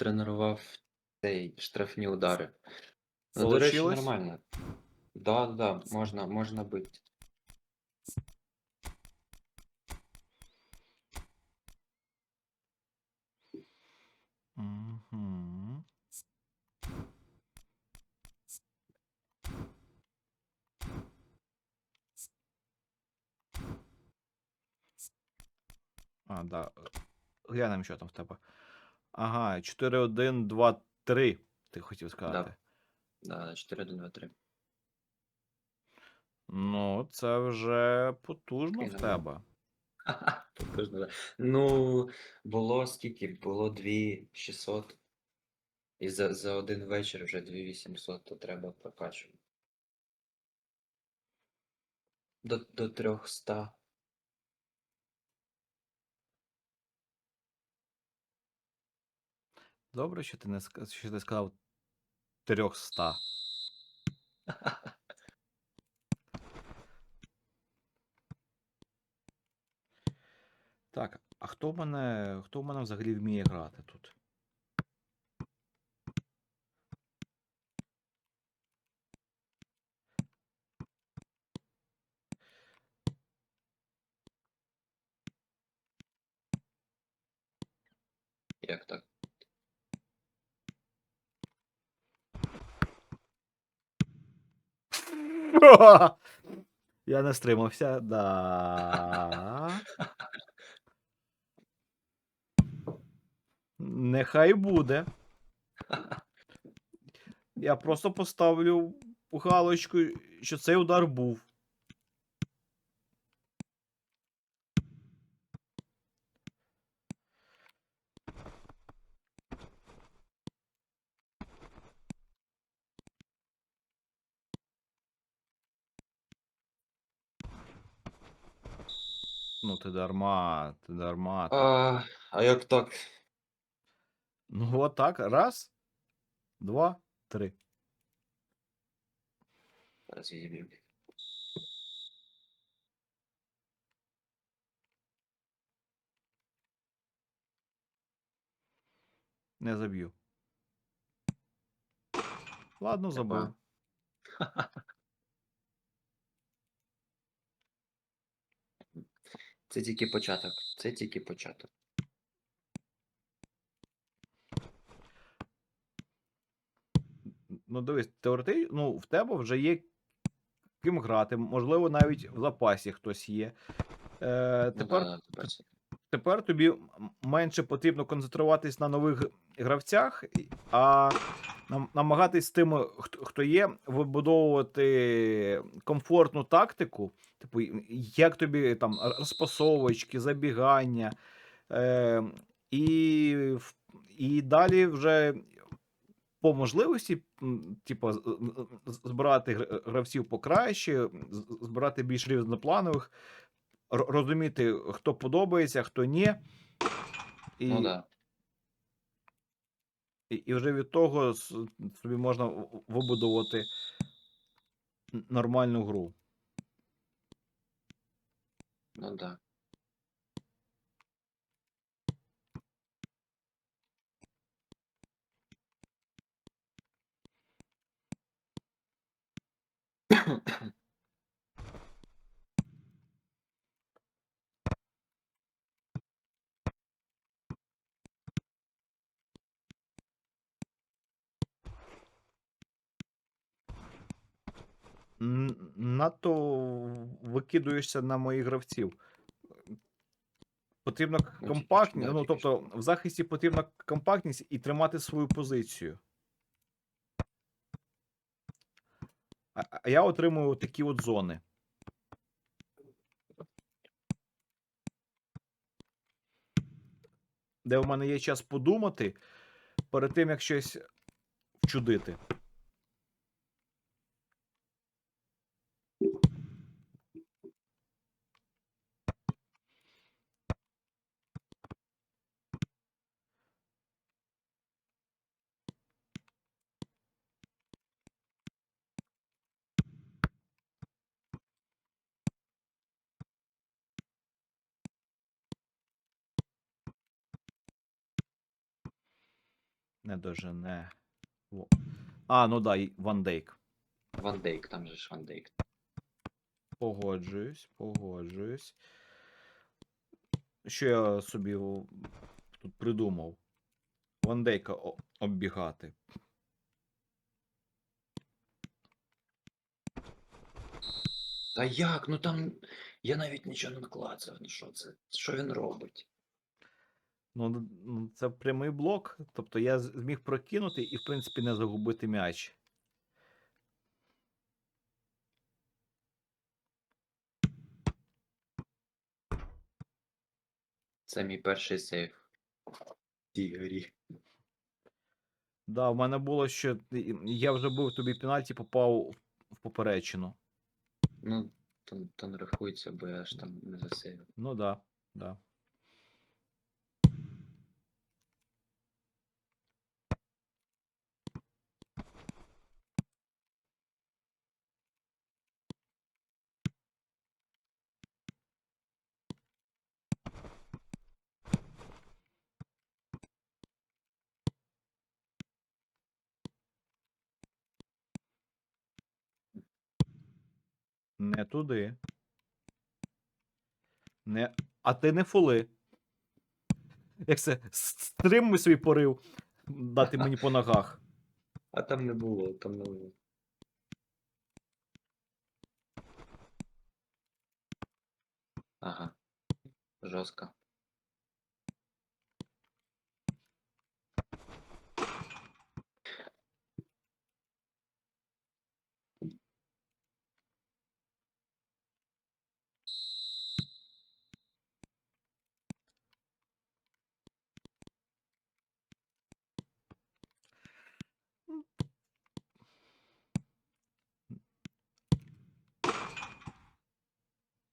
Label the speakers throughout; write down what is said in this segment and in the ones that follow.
Speaker 1: тренував цей штрафні удари. Ну, до речі,
Speaker 2: Получилось?
Speaker 1: нормально. Да, да, можна, можна бити.
Speaker 2: Мгм. А, да. Глянемо, що там в тебе. Ага, 4, 1, 2, 3. Ти хотів сказати.
Speaker 1: Да, 4, 1, 2, 3.
Speaker 2: Ну, це вже потужно в тебе.
Speaker 1: Потужно, да. Ну, було скільки? Було 2600. І за, за один вечір вже 2800, то треба прокачувати. До, до 300.
Speaker 2: Добре, що ти не що ти сказав 300. Так, а хто в мене, хто в мене взагалі вміє грати тут?
Speaker 1: Як так?
Speaker 2: Я не стримався, да. Нехай буде. Я просто поставлю галочку, що цей удар був. Ну, ти дарма, ти дарма. ти-
Speaker 1: А, а як так?
Speaker 2: Ну, отак. Раз, два, три.
Speaker 1: Зараз відіб'ю.
Speaker 2: Не заб'ю. Ладно, забив.
Speaker 1: Це тільки початок. Це тільки початок.
Speaker 2: Ну, дивись, теоретично, ну, в тебе вже є ким грати, можливо, навіть в запасі хтось є. Е,
Speaker 1: Ну,
Speaker 2: тепер,
Speaker 1: да, тепер
Speaker 2: тобі менше потрібно концентруватись на нових гравцях, а намагатись з тими, хто, є, вибудовувати комфортну тактику. Типу, як тобі там розпасовочки, забігання. Е, і, і далі вже по можливості, типу, збирати гравців покраще, збирати більш різнопланових, розуміти, хто подобається, хто ні. І,
Speaker 1: Ну да.
Speaker 2: І, вже від того собі можна вибудувати нормальну гру.
Speaker 1: Ну да.
Speaker 2: Надто викидуєшся на моїх гравців. Потрібно
Speaker 1: Ну,
Speaker 2: компактність, ну тобто в захисті потрібна компактність і тримати свою позицію. А, а я отримую такі от зони. Де в мене є час подумати перед тим, як щось вчудити. Не дожене. Во. А, ну да, і Ван Дейк.
Speaker 1: Ван Дейк, там же ж Ван Дейк.
Speaker 2: Погоджуюсь, погоджуюсь. Що я собі тут придумав? Ван Дейка оббігати.
Speaker 1: Та як? Ну там я навіть нічого не наклацав. Ну що це? Що він робить?
Speaker 2: Ну, ну, це прямий блок. Тобто я зміг прокинути і, в принципі, не загубити м'яч.
Speaker 1: Це мій перший сейф. грі.
Speaker 2: Да, в мене було, що я вже бив тобі пенальті, попав в- в поперечину.
Speaker 1: Ну, то, то не рахується, бо я ж там не засейвив.
Speaker 2: Ну да, да. Не туди. Не. А ти не фули. Як це? Стримуй свій порив дати мені по ногах.
Speaker 1: А там не було, там не було. Ага. Жорстко.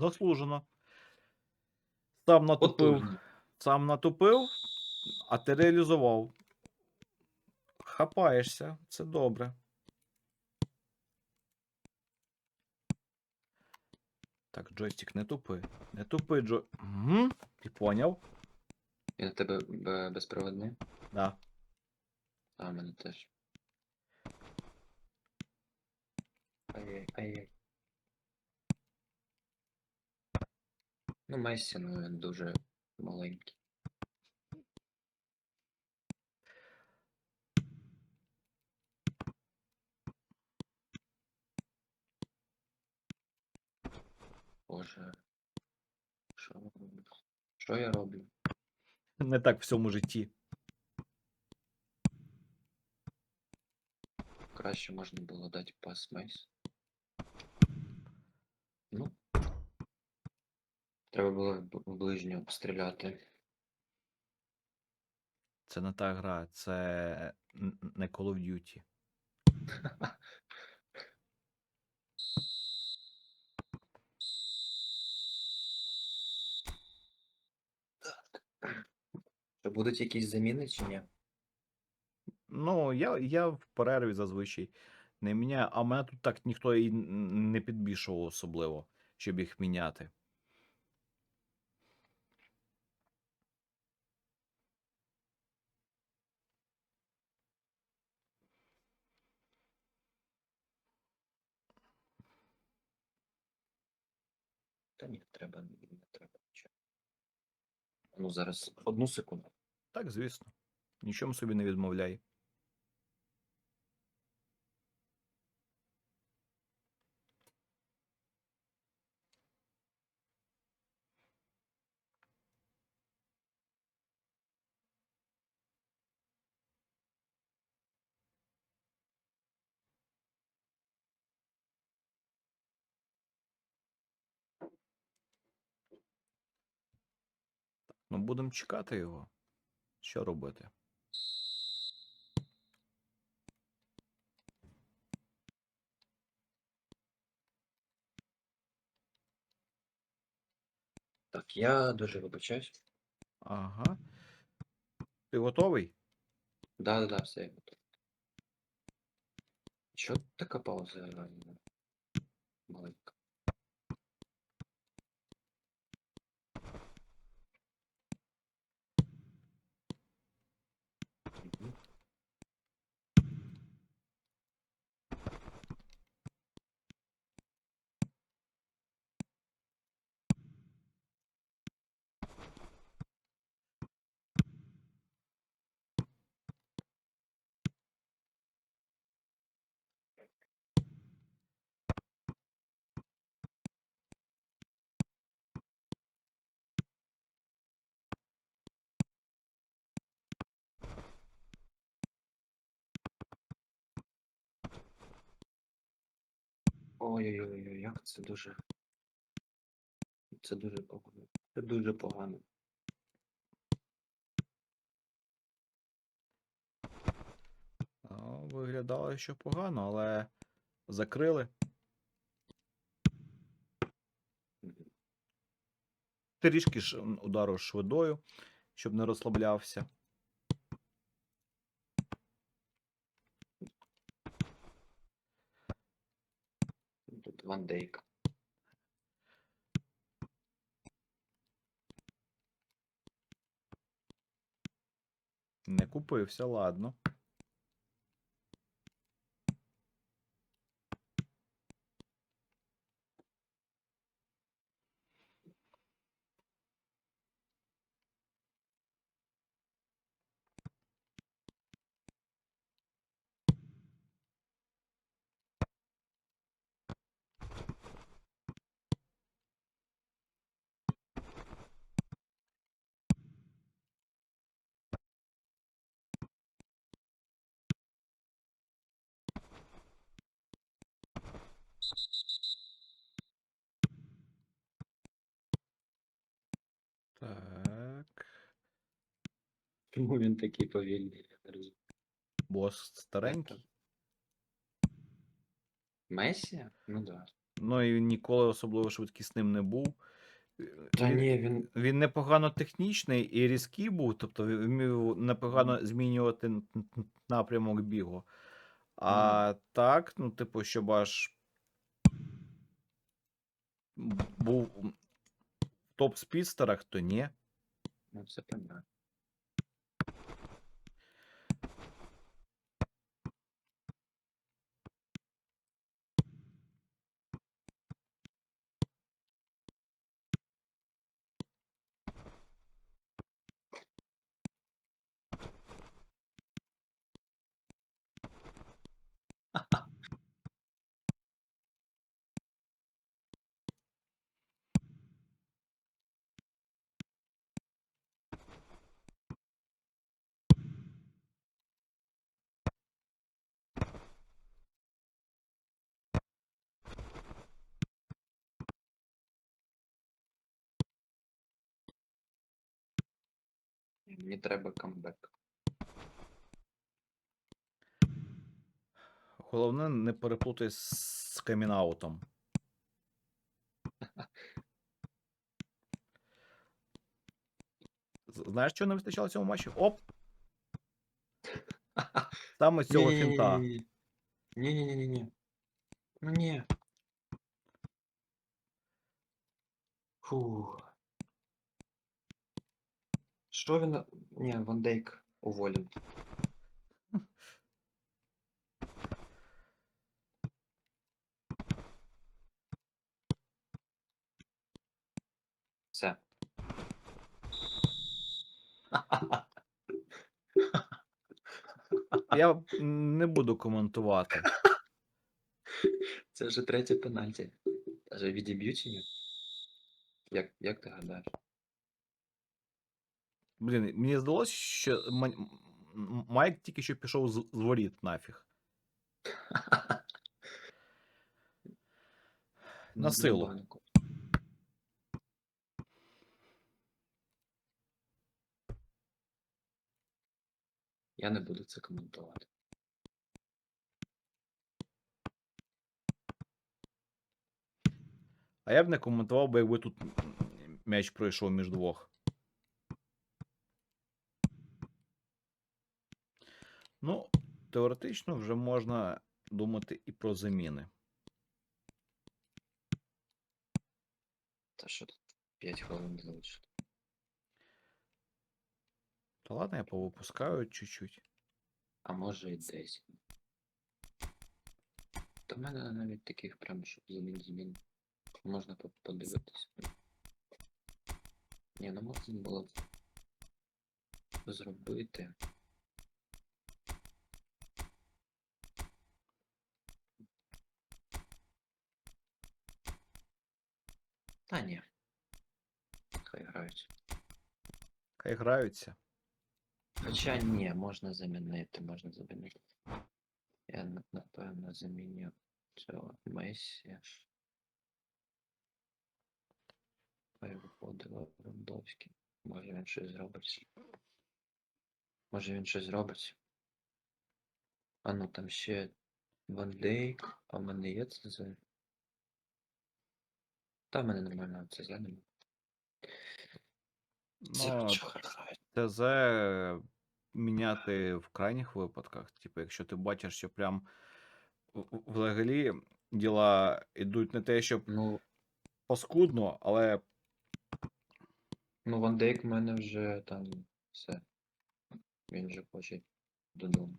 Speaker 2: Заслужено. Сам натупив,
Speaker 1: Потужно.
Speaker 2: сам натупив, а ти реалізував. Хапаєшся, це добре. Так, джойстик, не тупи. Не тупи, Джо. Угу. Ти поняв?
Speaker 1: Він у тебе б- безпроводний?
Speaker 2: Да.
Speaker 1: А, в мене теж. Ай-яй, Ну, Мессі, ну він дуже маленький. Боже. Що, я роблю? що я роблю?
Speaker 2: Не так в всьому житті.
Speaker 1: Краще можна було дати пас Мейс. Ну. Треба було б- в ближню стріляти.
Speaker 2: Це не та гра, це не Call of Duty.
Speaker 1: Що будуть якісь заміни чи ні?
Speaker 2: Ну, я, я в перерві зазвичай не міняю, а мене тут так ніхто і не підбільшував особливо, щоб їх міняти.
Speaker 1: Ні, треба, не треба. Ну, зараз одну секунду.
Speaker 2: Так, звісно. Нічому собі не відмовляй. Ну, будемо чекати його. Що робити?
Speaker 1: Так, я дуже вибачаюсь.
Speaker 2: Ага. Ти готовий?
Speaker 1: Да, да, да, все, я готов. Що така пауза маленька? Ой-ой-ой, як це дуже. Це дуже погано. Це дуже погано.
Speaker 2: Виглядало, що погано, але закрили. Трішки ж удару швидою, щоб не розслаблявся.
Speaker 1: Тут Ван Дейк.
Speaker 2: Не купився, ладно. Так.
Speaker 1: Чому він такий повільний? Я не розумію.
Speaker 2: Бос старенький.
Speaker 1: Месі? Ну да.
Speaker 2: Ну і він ніколи особливо швидкісним не був. Е,
Speaker 1: Та
Speaker 2: він-
Speaker 1: ні, він.
Speaker 2: Він непогано технічний і різкий був, тобто він вмів непогано змінювати напрямок бігу. А так, ну, типу, щоб аж був в топ-спідстерах, то ні.
Speaker 1: Ну це понятно. Мені треба камбек.
Speaker 2: Головне, не переплутай з камінаутом. Знаєш, чого не вистачало цьому матчі? Оп! Саме цього фінта.
Speaker 1: Ні-ні-ні-ні. Ну ні. Фу. Що він. Ні, Ван Дейк уволен. Все.
Speaker 2: Я не буду коментувати.
Speaker 1: Це вже третє пенальті. Відіб'ють чи ні? Як, як ти гадаєш?
Speaker 2: Блін, мені здалося, що Ма- Майк тільки що пішов з, воріт нафіг. На силу.
Speaker 1: Я не буду це коментувати.
Speaker 2: А я б не коментував, би, якби тут м'яч пройшов між двох. Ну, теоретично вже можна думати і про заміни.
Speaker 1: Та що тут 5 хвилин залишилось.
Speaker 2: Та ладно, я повипускаю чуть-чуть.
Speaker 1: А може і 10. Та в мене навіть таких прям, щоб замін змін. Можна по- подивитися. Ні, ну можна було б зробити. Та ні. Хай грають.
Speaker 2: Хай граються.
Speaker 1: Хоча ні, можна замінити, можна замінити. Я на- напевно заміню Цього Месі. Перевиходила Левандовський. Може він щось зробить. Може він щось зробить. А ну там ще Ван Дейк, а в мене є ЦЗ. Та в мене нормально. Це
Speaker 2: Ну,
Speaker 1: чого грають?
Speaker 2: ТЗ міняти в крайніх випадках. Типу, якщо ти бачиш, що прям взагалі діла йдуть не те, щоб
Speaker 1: Ну,
Speaker 2: паскудно, але
Speaker 1: ну Ван Дейк в мене вже там все. Він вже хоче додому.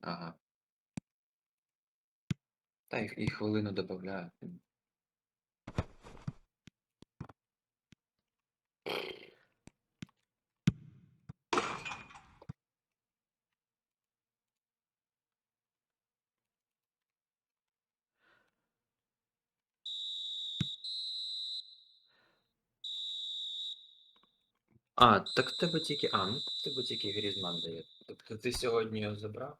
Speaker 1: Ага. Та і, і хвилину додаю. А, так тебе тільки. А, ну тебе тільки Грізман дає. Тобто ти сьогодні його забрав?